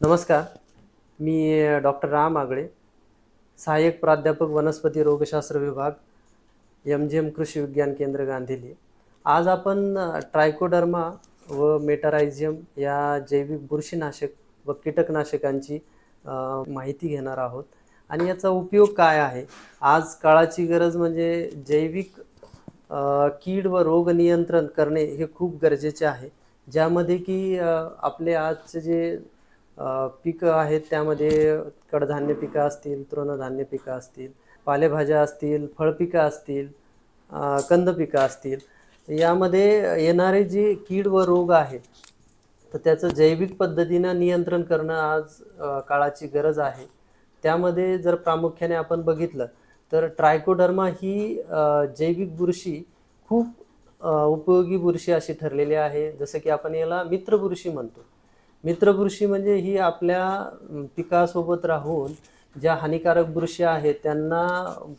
नमस्कार. मी डॉक्टर राम आगळे सहाय्यक प्राध्यापक वनस्पती रोगशास्त्र विभाग एम जी एम कृषी विज्ञान केंद्र गांधीली. आज आपण ट्रायकोडर्मा व मेटारायझियम या जैविक बुरशीनाशक व कीटकनाशकांची माहिती घेणार आहोत. आणि याचा उपयोग काय आहे? आज काळाची गरज म्हणजे जैविक कीड व रोग नियंत्रण करणे हे खूप गरजेचे आहे. ज्यामध्ये की आपले आजचे जे पिकं आहेत त्यामध्ये कडधान्य पिकं असतील तृणधान्य पिकं असतील पालेभाज्या असतील फळपिकं असतील कंद पिकं असतील. यामध्ये येणारे जे कीड व रोग आहेत तर त्याचं जैविक पद्धतीनं नियंत्रण करणं आज काळाची गरज आहे. त्यामध्ये जर प्रामुख्याने आपण बघितलं तर ट्रायकोडर्मा ही जैविक बुरशी खूप उपयोगी बुरशी अशी ठरलेली आहे. जसं की आपण याला मित्र बुरशी म्हणतो. मित्र बुरशी म्हणजे ही आपल्या पिकासोबत राहून ज्या हानिकारक बुरशी आहेत त्यांना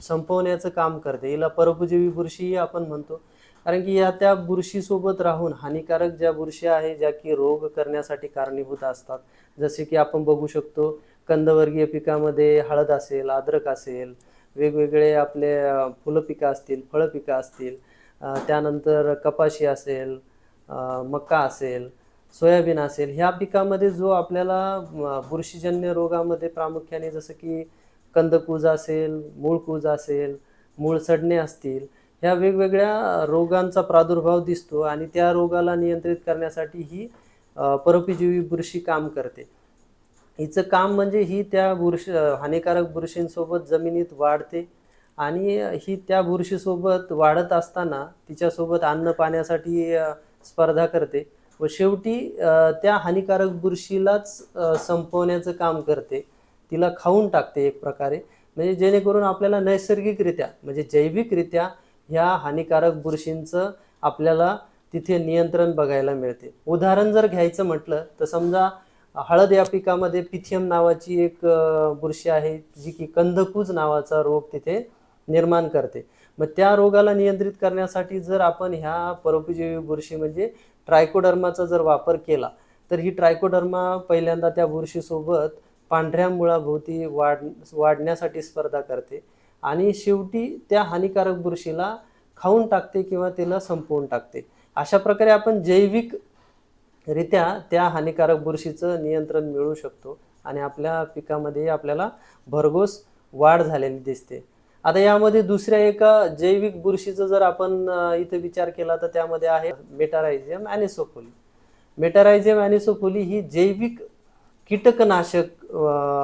संपवण्याचं काम करते. हिला परपजीवी बुरशीही आपण म्हणतो. कारण की या त्या बुरशीसोबत राहून हानिकारक ज्या बुरशी आहे ज्या की रोग करण्यासाठी कारणीभूत असतात. जसे की आपण बघू शकतो कंदवर्गीय पिकामध्ये हळद असेल अद्रक असेल वेगवेगळे आपले फुलं पिकं असतील फळं पिकं असतील त्यानंतर कपाशी असेल मका असेल सोयाबीन असेल ह्या पिकामध्ये जो आपल्याला बुरशीजन्य रोगामध्ये प्रामुख्याने जसं की कंदकूज असेल मूळकूज असेल मूळ सडणे असतील ह्या वेगवेगळ्या रोगांचा प्रादुर्भाव दिसतो आणि त्या रोगाला नियंत्रित करण्यासाठी ही परोपजीवी बुरशी काम करते. हिचं काम म्हणजे ही त्या बुरशी हानिकारक बुरशींसोबत जमिनीत वाढते आणि ही त्या बुरशीसोबत वाढत असताना तिच्यासोबत अन्न पाण्यासाठी स्पर्धा करते. व शेवटी त्या हानिकारक बुरशीलाच संपवण्याचं काम करते. तिला खाऊन टाकते एक प्रकारे. म्हणजे जेणेकरून आपल्याला नैसर्गिकरित्या म्हणजे जैविकरित्या ह्या हानिकारक बुरशींचं आपल्याला तिथे नियंत्रण बघायला मिळते. उदाहरण जर घ्यायचं म्हटलं तर समजा हळद या पिकामध्ये पिथियम नावाची एक बुरशी आहे जी की कंदकूज नावाचा रोग तिथे निर्माण करते. मग त्या रोगाला नियंत्रित करण्यासाठी जर आपण ह्या परोपजीवी बुरशी म्हणजे ट्रायकोडर्माचा जर वापर केला तर ही ट्रायकोडर्मा पहिल्यांदा त्या बुरशीसोबत पांढऱ्या मुळाभोवती वाढ वाढण्यासाठी स्पर्धा करते आणि शेवटी त्या हानिकारक बुरशीला खाऊन टाकते किंवा तिला संपवून टाकते. अशा प्रकारे आपण जैविक रित्या त्या हानिकारक बुरशीचं नियंत्रण मिळवू शकतो आणि आपल्या पिकामध्ये आपल्याला भरघोस वाढ झालेली दिसते. आता यामध्ये दुसऱ्या एका जैविक बुरशीचं जर आपण इथे विचार केला तर त्यामध्ये आहे मेटारायझियम अॅनिसोफोली मेटारायझियम अॅनिसोफोली ही जैविक कीटकनाशक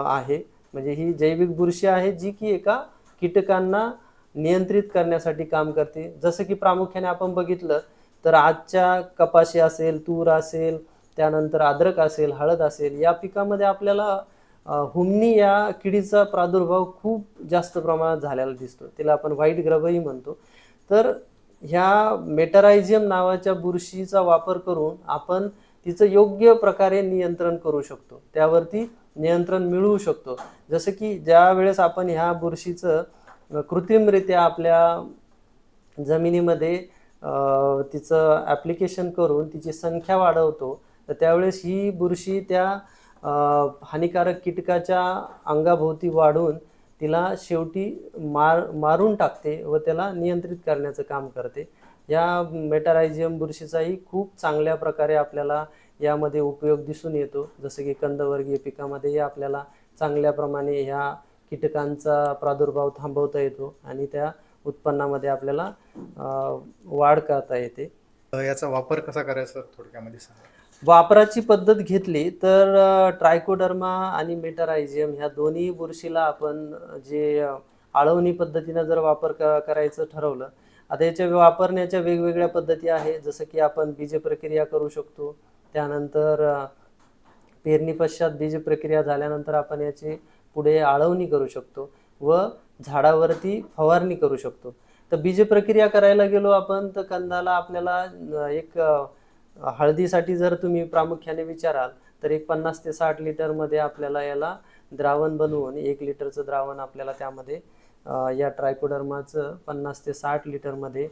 आहे. म्हणजे ही जैविक बुरशी आहे जी की एका कीटकांना नियंत्रित करण्यासाठी काम करते. जसं की प्रामुख्याने आपण बघितलं तर आजच्या कपाशी असेल तूर असेल त्यानंतर अद्रक असेल हळद असेल या पिकामध्ये आपल्याला हुमनी या किडीचा प्रादुर्भाव खूप जास्त प्रमाणात झालेला दिसतो. तिला आपण व्हाईट ग्रबही म्हणतो. तर ह्या मेटरायझियम नावाच्या बुरशीचा वापर करून आपण तिचं योग्य प्रकारे नियंत्रण करू शकतो. त्यावरती नियंत्रण मिळवू शकतो. जसं की ज्या वेळेस आपण ह्या बुरशीचं कृत्रिमरित्या आपल्या जमिनीमध्ये तिचं ॲप्लिकेशन करून तिची संख्या वाढवतो तर त्यावेळेस ही बुरशी त्या हानिकारक कीटकाच्या अंगाभोवती वाढून तिला शेवटी मार मारून टाकते व त्याला नियंत्रित करण्याचं काम करते. या मेटारायझियम बुरशीचाही खूप चांगल्या प्रकारे आपल्याला यामध्ये उपयोग दिसून येतो. जसं की कंदवर्गीय पिकामध्येही आपल्याला चांगल्या प्रमाणे ह्या कीटकांचा प्रादुर्भाव थांबवता येतो आणि त्या उत्पन्नामध्ये आपल्याला वाढ करता येते. याचा वापर कसा करायचा थोडक्यामध्ये सांगा. वापराची पद्धत घेतली तर ट्रायकोडर्मा आणि मेटारायझियम ह्या दोन्ही बुरशीला आपण जे आळवणी पद्धतीनं जर वापर क करायचं ठरवलं आता याच्या वापरण्याच्या वेगवेगळ्या पद्धती आहे जसं की आपण बीज प्रक्रिया करू शकतो त्यानंतर पेरणीपश्चात पेरणी पश्चात बीज प्रक्रिया झाल्यानंतर आपण याची पुढे आळवणी करू शकतो व झाडावरती फवारणी करू शकतो. तर बीज प्रक्रिया करायला गेलो आपण तर कंदाला आपल्याला एक हळदीसाठी जर तुम्ही प्रामुख्याने विचाराल तर एक पन्नास ते साठ लिटरमध्ये आपल्याला याला द्रावण बनवून एक लिटरचं द्रावण आपल्याला त्यामध्ये या ट्रायकोडर्माचं पन्नास ते साठ लिटरमध्ये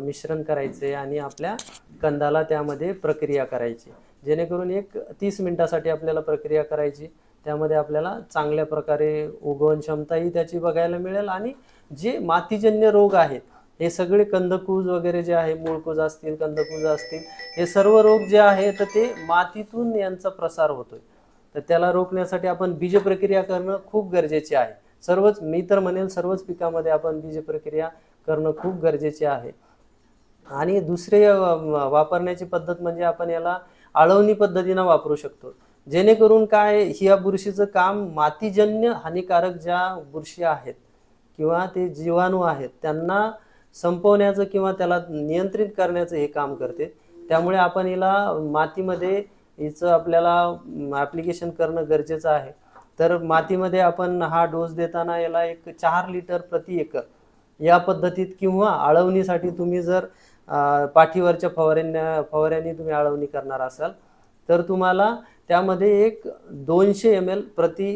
मिश्रण करायचे आणि आपल्या कंदाला त्यामध्ये प्रक्रिया करायची. जेणेकरून एक तीस मिनटासाठी आपल्याला प्रक्रिया करायची. त्यामध्ये आपल्याला चांगल्या प्रकारे उगवण क्षमताही त्याची बघायला मिळेल आणि जे मातीजन्य रोग आहेत हे सगळे कंदकूज वगैरे जे आहे मूळकूज असतील कंदकूज असतील हे सर्व रोग जे आहे तर ते मातीतून यांचा प्रसार होतोय. तर त्याला रोखण्यासाठी आपण बीज प्रक्रिया करणं खूप गरजेचे आहे. सर्वच मी तर म्हणेल सर्वच पिकामध्ये आपण बीज प्रक्रिया करणं खूप गरजेचे आहे. आणि दुसरे वापरण्याची पद्धत म्हणजे आपण याला आळवणी पद्धतीनं वापरू शकतो. जेणेकरून काय ह्या बुरशीचं काम मातीजन्य हानिकारक ज्या बुरशी आहेत किंवा ते जीवाणू आहेत त्यांना संपवण्याचं किंवा त्याला नियंत्रित करण्याचं हे काम करते. त्यामुळे आपण हिला मातीमध्ये हिचं आपल्याला ॲप्लिकेशन करणं गरजेचं आहे. तर मातीमध्ये आपण हा डोस देताना याला एक चार लिटर प्रति एकर या पद्धतीत किंवा आळवणीसाठी तुम्ही जर पाठीवरच्या फवाऱ्यांना फवाऱ्यांनी तुम्ही आळवणी करणार असाल तर तुम्हाला त्यामध्ये एक दोनशे एम एल प्रति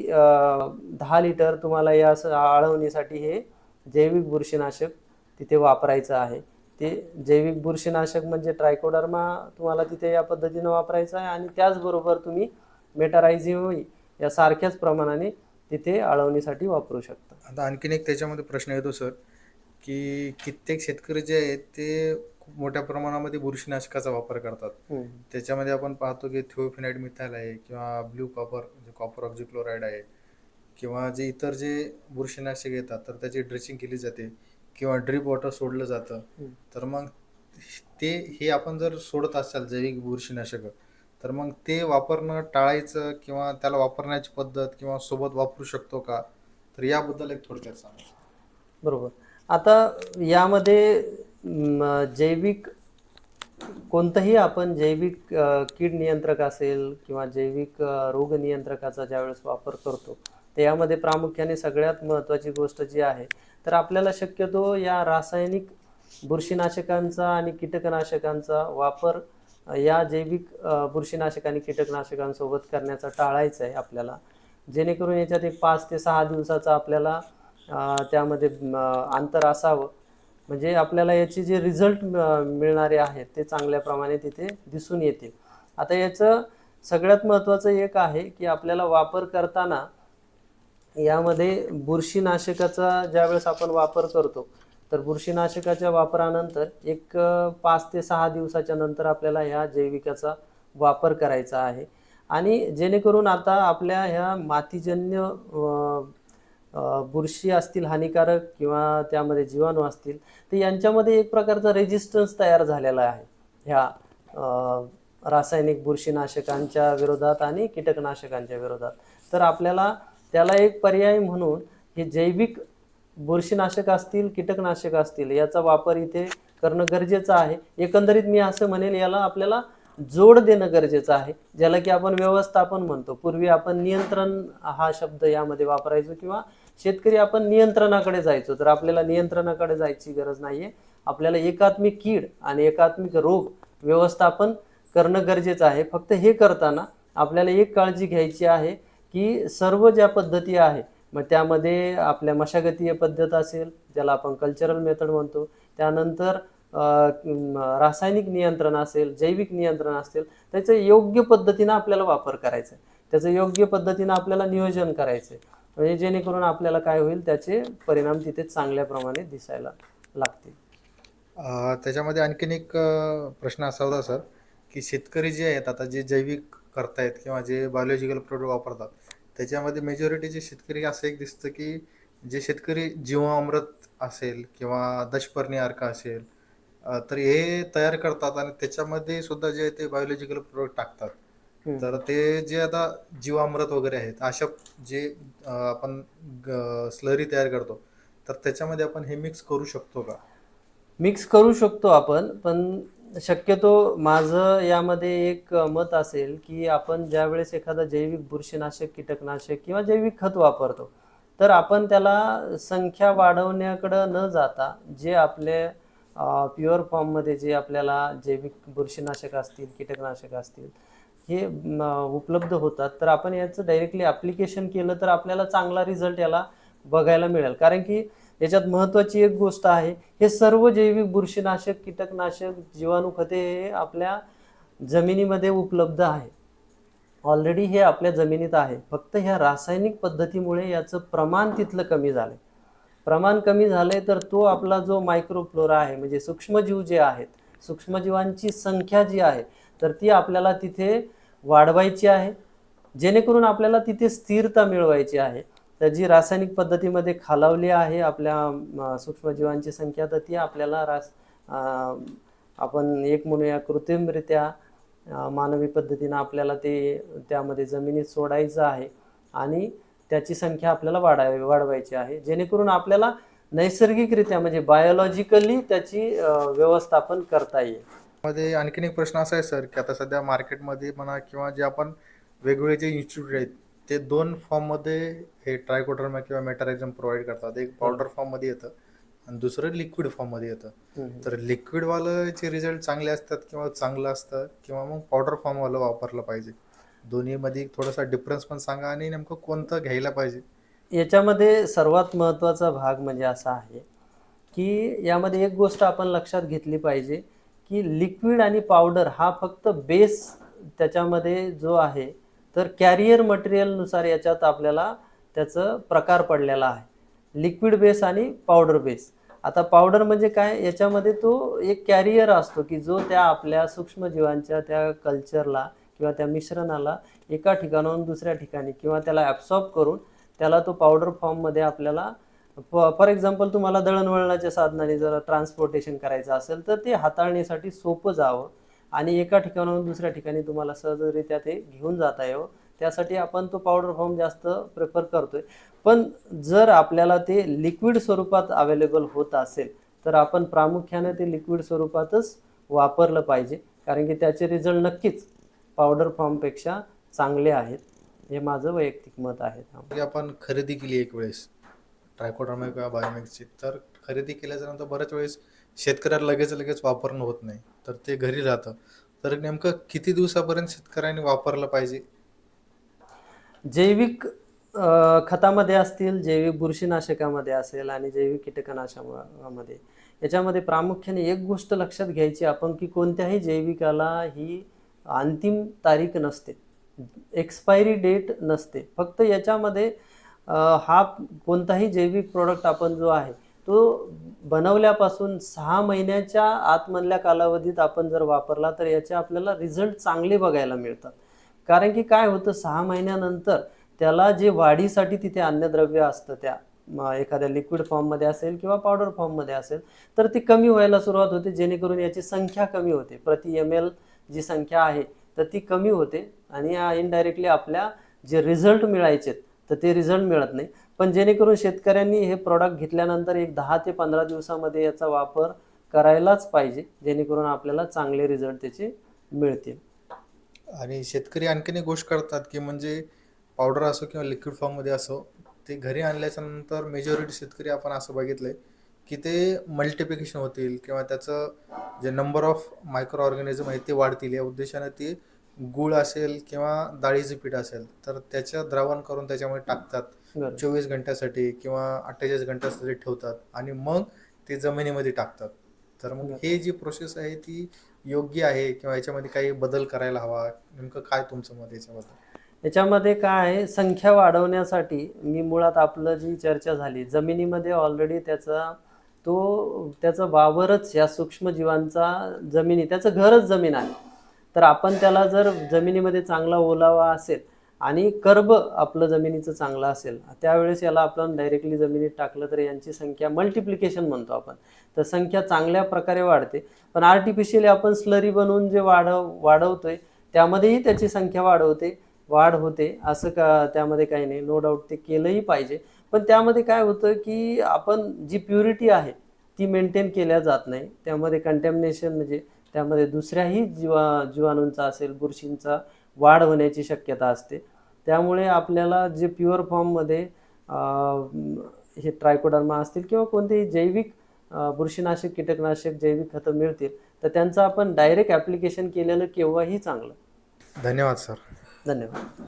दहा लिटर तुम्हाला या आळवणीसाठी हे जैविक बुरशीनाशक तिथे वापरायचं आहे. ते जैविक बुरशीनाशक म्हणजे ट्रायकोडर्मा तुम्हाला तिथे या पद्धतीनं वापरायचं आहे आणि त्याचबरोबर तुम्ही मेटारायझिम या सारख्याच प्रमाणाने तिथे आळवणीसाठी वापरू शकता. आता आणखीन एक त्याच्यामध्ये प्रश्न येतो सर की कित्येक शेतकरी जे आहेत ते खूप मोठ्या प्रमाणामध्ये बुरशीनाशकाचा वापर करतात. त्याच्यामध्ये आपण पाहतो की थिओफिनाइड मिथाइल आहे किंवा ब्ल्यू कॉपर म्हणजे कॉपर ऑक्झिक्लोराईड आहे किंवा जे इतर जे बुरशीनाशक येतात तर त्याची ड्रेसिंग केली जाते. किंवा ड्रिप वॉटर सोडलं जातं. तर मग ते हे आपण जर सोडत असाल जैविक बुरशीनाशक तर मग ते वापरणं टाळायचं किंवा त्याला वापरण्याची पद्धत किंवा सोबत वापरू शकतो का? तर याबद्दल एक थोडक्यात सांगा. बरोबर. आता यामध्ये जैविक कोणतंही आपण जैविक कीड नियंत्रक असेल किंवा जैविक रोग नियंत्रकाचा ज्यावेळेस वापर करतो तर यामध्ये प्रामुख्याने सगळ्यात महत्त्वाची गोष्ट जी आहे तर आपल्याला शक्यतो या रासायनिक बुरशीनाशकांचा आणि कीटकनाशकांचा वापर या जैविक बुरशीनाशक आणि कीटकनाशकांसोबत करण्याचा टाळायचा आहे आपल्याला. जेणेकरून याच्यात एक पाच ते सहा दिवसाचा आपल्याला त्यामध्ये अंतर असावं. म्हणजे आपल्याला याचे जे रिझल्ट मिळणारे आहेत ते चांगल्या प्रमाणे तिथे दिसून येतील. आता याचं सगळ्यात महत्त्वाचं एक आहे की आपल्याला वापर करताना यामध्ये बुरशीनाशकाचा ज्यावेळेस आपण वापर करतो तर बुरशीनाशकाच्या वापरानंतर एक पाच ते सहा दिवसाच्या नंतर आपल्याला ह्या जैविकाचा वापर करायचा आहे. आणि जेणेकरून आता आपल्या ह्या मातीजन्य बुरशी असतील हानिकारक किंवा त्यामध्ये जीवाणू असतील तर यांच्यामध्ये एक प्रकारचा रेजिस्टन्स तयार झालेला आहे. ह्या रासायनिक बुरशीनाशकांच्या विरोधात आणि कीटकनाशकांच्या विरोधात. तर आपल्याला त्याला एक पर्याय म्हणून हे जैविक बुरशीनाशक असतील कीटकनाशक असतील याचा वापर इथे करणं गरजेचं आहे. एकंदरीत मी असं म्हणेल याला आपल्याला जोड देणं गरजेचं आहे ज्याला की आपण व्यवस्थापन म्हणतो. पूर्वी आपण नियंत्रण हा शब्द यामध्ये वापरायचो किंवा शेतकरी आपण नियंत्रणाकडे जायचो तर आपल्याला नियंत्रणाकडे जायची गरज नाहीये. आपल्याला एकात्मिक कीड आणि एकात्मिक रोग व्यवस्थापन करणं गरजेचं आहे. फक्त हे करताना आपल्याला एक काळजी घ्यायची आहे. की सर्व ज्या पद्धती आहे मग त्यामध्ये आपल्या मशागतीय पद्धत असेल ज्याला आपण कल्चरल मेथड म्हणतो त्यानंतर रासायनिक नियंत्रण असेल जैविक नियंत्रण असेल त्याचं योग्य पद्धतीनं आपल्याला वापर करायचा आहे. त्याचं योग्य पद्धतीनं आपल्याला नियोजन करायचं आहे. म्हणजे जेणेकरून आपल्याला काय होईल त्याचे परिणाम तिथे चांगल्या प्रमाणे दिसायला लागतील. त्याच्यामध्ये आणखीन एक प्रश्न असा होता सर की शेतकरी जे आहेत आता जे जैविक करतायत किंवा जे बायोलॉजिकल प्रोडक्ट वापरतात त्याच्यामध्ये मेजॉरिटीचे शेतकरी असं एक दिसतं की जे शेतकरी जीवामृत असेल किंवा दशपर्णी अर्क असेल तर हे तयार करतात आणि त्याच्यामध्ये सुद्धा जे ते बायोलॉजिकल प्रोडक्ट टाकतात. तर ते जे आता जीवामृत वगैरे आहेत अशा जे आपण स्लरी तयार करतो तर त्याच्यामध्ये आपण हे मिक्स करू शकतो का मिक्स करू शकतो आपण पण शक्यतो माझं यामध्ये एक मत असेल की आपण ज्यावेळेस एखादा जैविक बुरशीनाशक कीटकनाशक किंवा जैविक खत वापरतो तर आपण त्याला संख्या वाढवण्याकडं न जाता जे आपले प्युअर फॉर्ममध्ये जे आपल्याला जैविक बुरशीनाशक असतील कीटकनाशक असतील हे उपलब्ध होतात तर आपण याचं डायरेक्टली ॲप्लिकेशन केलं तर आपल्याला चांगला रिझल्ट याला बघायला मिळेल. कारण की याच्यात महत्त्वाची एक गोष्ट आहे हे सर्व जैविक बुरशीनाशक कीटकनाशक जीवाणू खते हे आपल्या जमिनीमध्ये उपलब्ध आहे. ऑलरेडी हे आपल्या जमिनीत आहे. फक्त ह्या रासायनिक पद्धतीमुळे याचं प्रमाण तिथलं कमी झालं प्रमाण कमी झालंय तर तो आपला जो मायक्रोफ्लोरा आहे म्हणजे सूक्ष्मजीव जे आहेत सूक्ष्मजीवांची संख्या जी आहे तर ती आपल्याला तिथे वाढवायची आहे. जेणेकरून आपल्याला तिथे स्थिरता मिळवायची आहे. तर जी रासायनिक पद्धतीमध्ये खालावली आहे आपल्या सूक्ष्मजीवांची संख्या तर ती आपल्याला रास आपण एक म्हणूया कृत्रिमरित्या मानवी पद्धतीनं आपल्याला ते त्यामध्ये जमिनीत सोडायचं आहे आणि त्याची संख्या आपल्याला वाढावी वाढवायची आहे. जेणेकरून आपल्याला नैसर्गिकरित्या म्हणजे बायोलॉजिकली त्याची व्यवस्थापन करता येईल. मध्ये आणखीन एक प्रश्न असा आहे सर की आता सध्या मार्केटमध्ये म्हणा किंवा जे आपण वेगवेगळे जे इन्स्टिट्यूट आहेत ते दोन फॉर्ममध्ये हे ट्रायकोडर्मा किंवा मेटारायझम प्रोव्हाइड करतात. एक पावडर फॉर्ममध्ये येतं आणि दुसरं लिक्विड फॉर्ममध्ये येतं. तर लिक्विडवालंचे रिझल्ट चांगले असतात किंवा चांगलं असतं किंवा मग पावडर फॉर्मवालं वापरलं पाहिजे. दोन्हीमध्ये थोडासा डिफरन्स पण सांगा आणि नेमकं कोणतं घ्यायला पाहिजे? याच्यामध्ये सर्वात महत्त्वाचा भाग म्हणजे असा आहे की यामध्ये एक गोष्ट आपण लक्षात घेतली पाहिजे की लिक्विड आणि पावडर हा फक्त बेस त्याच्यामध्ये जो आहे तर कॅरियर मटेरियलनुसार याच्यात आपल्याला त्याचं प्रकार पडलेला आहे. लिक्विड बेस आणि पावडर बेस. आता पावडर म्हणजे काय? याच्यामध्ये तो एक कॅरियर असतो की जो त्या आपल्या सूक्ष्मजीवांच्या त्या कल्चरला किंवा त्या मिश्रणाला एका ठिकाणाहून दुसऱ्या ठिकाणी किंवा त्याला ॲब्सॉर्ब करून त्याला तो पावडर फॉर्ममध्ये आपल्याला फॉर एक्झाम्पल तुम्हाला दळणवळणाच्या साधनाने जर ट्रान्सपोर्टेशन करायचं असेल तर ते हाताळण्यासाठी सोपं जावं. आणि एका ठिकाणाहून दुसऱ्या ठिकाणी तुम्हाला सहजरित्या ते घेऊन जाता यावं. त्यासाठी आपण तो पावडर फॉर्म जास्त प्रेफर करतोय. पण जर आपल्याला ते लिक्विड स्वरूपात अवेलेबल होत असेल तर आपण प्रामुख्याने ते लिक्विड स्वरूपातच वापरलं पाहिजे. कारण की त्याचे रिझल्ट नक्कीच पावडर फॉर्मपेक्षा चांगले आहेत. हे माझं वैयक्तिक मत आहे. आपण खरेदी केली एक वेळेस ट्रायकोडर्मा किंवा बायोमिक्सची तर खरेदी केल्याच्यानंतर बऱ्याच वेळेस शेतकऱ्याला लगेच लगेच वापरणं होत नाही. तर ते घरी राहतं. तर नेमकं किती दिवसापर्यंत शेतकऱ्यांनी वापरलं पाहिजे? जैविक अ, खतामध्ये असतील जैविक बुरशीनाशकामध्ये असेल आणि जैविक कीटकनाशकामध्ये. याच्यामध्ये प्रामुख्याने एक गोष्ट लक्षात घ्यायची आपण की कोणत्याही जैविकाला ही अंतिम तारीख नसते. एक्सपायरी डेट नसते. फक्त याच्यामध्ये अ, हा कोणताही जैविक प्रोडक्ट आपण जो आहे तो बनवल्यापासून सहा महिन्याच्या आतमधल्या कालावधीत आपण जर वापरला तर याचे आपल्याला रिझल्ट चांगले बघायला मिळतात. कारण की काय होतं सहा महिन्यानंतर त्याला जे वाढीसाठी तिथे अन्नद्रव्य असतं त्या एखाद्या लिक्विड फॉर्ममध्ये असेल किंवा पावडर फॉर्ममध्ये असेल तर ते कमी व्हायला सुरुवात होते जेणेकरून याची संख्या कमी होते. प्रति एम एल जी संख्या आहे तर ती कमी होते आणि इनडायरेक्टली आपल्या जे रिझल्ट मिळायचे तर ते रिझल्ट मिळत नाही. पण जेणेकरून शेतकऱ्यांनी हे प्रॉडक्ट घेतल्यानंतर एक दहा ते पंधरा दिवसामध्ये याचा वापर करायलाच पाहिजे जेणेकरून आपल्याला चांगले रिझल्ट त्याचे मिळतील. आणि शेतकरी आणखीन एक गोष्ट करतात की म्हणजे पावडर असो किंवा लिक्विड फॉर्ममध्ये असो ते घरी आणल्याच्या नंतर मेजॉरिटी शेतकरी आपण असं बघितलंय की ते मल्टिप्लिकेशन होतील किंवा त्याचं जे नंबर ऑफ मायक्रो ऑर्गॅनिझम आहे ते वाढतील. या उद्देशाने ते गुळ असेल किंवा डाळीचं पीठ असेल तर त्याचं द्रावण करून त्याच्यामध्ये टाकतात. चोवीस घंट्यासाठी किंवा अठ्ठेचाळीस घंट्यासाठी ठेवतात आणि मग ते जमिनीमध्ये टाकतात. तर मग हे जी प्रोसेस आहे ती योग्य आहे किंवा याच्यामध्ये काही बदल करायला हवा? नेमकं काय तुमचं मत याच्याबद्दल? याच्यामध्ये काय आहे संख्या वाढवण्यासाठी मी मुळात आपलं जी चर्चा झाली जमिनीमध्ये ऑलरेडी त्याचा तो त्याचा वावरच या सूक्ष्मजीवांचा जमिनी त्याचं घरच जमीन आहे. तर आपण त्याला जर जमिनीमध्ये चांगला ओलावा असेल आणि कर्ब आपलं जमिनीचं चांगलं असेल त्यावेळेस याला आपण डायरेक्टली जमिनीत टाकलं तर यांची संख्या मल्टिप्लिकेशन म्हणतो आपण. तर संख्या चांगल्या प्रकारे वाढते. पण आर्टिफिशियली आपण स्लरी बनवून जे वाढव वाढवतोय त्यामध्येही त्याची संख्या वाढवते वाढ होते. असं का त्यामध्ये काही नाही. नो डाऊट ते केलंही पाहिजे. पण त्यामध्ये काय होतं की आपण जी प्युरिटी आहे ती मेंटेन केल्या जात नाही. त्यामध्ये कंटॅमिनेशन म्हणजे त्यामध्ये दुसऱ्याही जीवा जीवाणूंचा असेल बुरशींचा वाढ होण्याची शक्यता असते. त्यामुळे आपल्याला जे प्युअर फॉर्ममध्ये हे ट्रायकोडर्मा असतील किंवा कोणतेही जैविक बुरशीनाशक कीटकनाशक जैविक खतं मिळतील तर त्यांचं आपण डायरेक्ट ॲप्लिकेशन केलेलं केव्हाही चांगलं. धन्यवाद सर धन्यवाद.